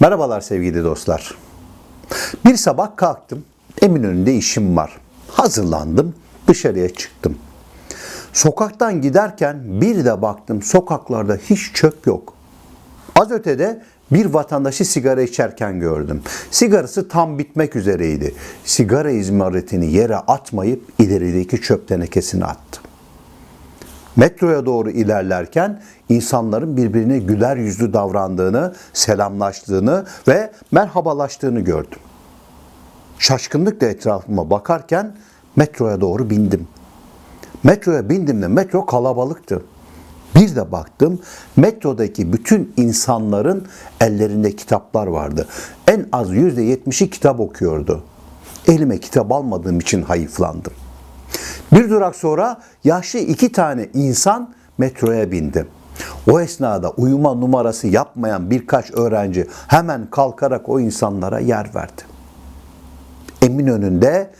Merhabalar sevgili dostlar. Bir sabah kalktım. Eminönü'nde işim var. Hazırlandım. Dışarıya çıktım. Sokaktan giderken bir de baktım sokaklarda hiç çöp yok. Az ötede bir vatandaşı sigara içerken gördüm. Sigarası tam bitmek üzereydi. Sigara izmaritini yere atmayıp ilerideki çöp tenekesine attı. Metroya doğru ilerlerken insanların birbirine güler yüzlü davrandığını, selamlaştığını ve merhabalaştığını gördüm. Şaşkınlıkla etrafıma bakarken metroya doğru bindim. Metroya bindiğimde metro kalabalıktı. Bir de baktım metrodaki bütün insanların ellerinde kitaplar vardı. En az yüzde yetmişi kitap okuyordu. Elime kitap almadığım için hayıflandım. Bir durak sonra yaşlı iki tane insan metroya bindi. O esnada uyuma numarası yapmayan birkaç öğrenci hemen kalkarak o insanlara yer verdi. Eminönü'nde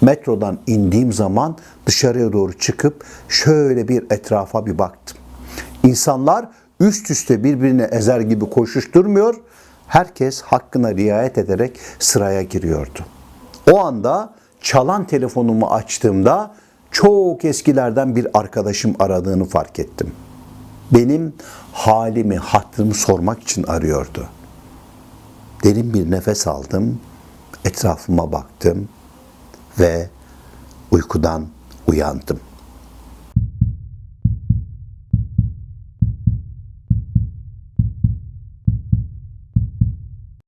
metrodan indiğim zaman dışarıya doğru çıkıp şöyle bir etrafa bir baktım. İnsanlar üst üste birbirine ezer gibi koşuşturmuyor, herkes hakkına riayet ederek sıraya giriyordu. O anda çalan telefonumu açtığımda çok eskilerden bir arkadaşım aradığını fark ettim. Benim halimi, hattımı sormak için arıyordu. Derin bir nefes aldım, etrafıma baktım ve uykudan uyandım.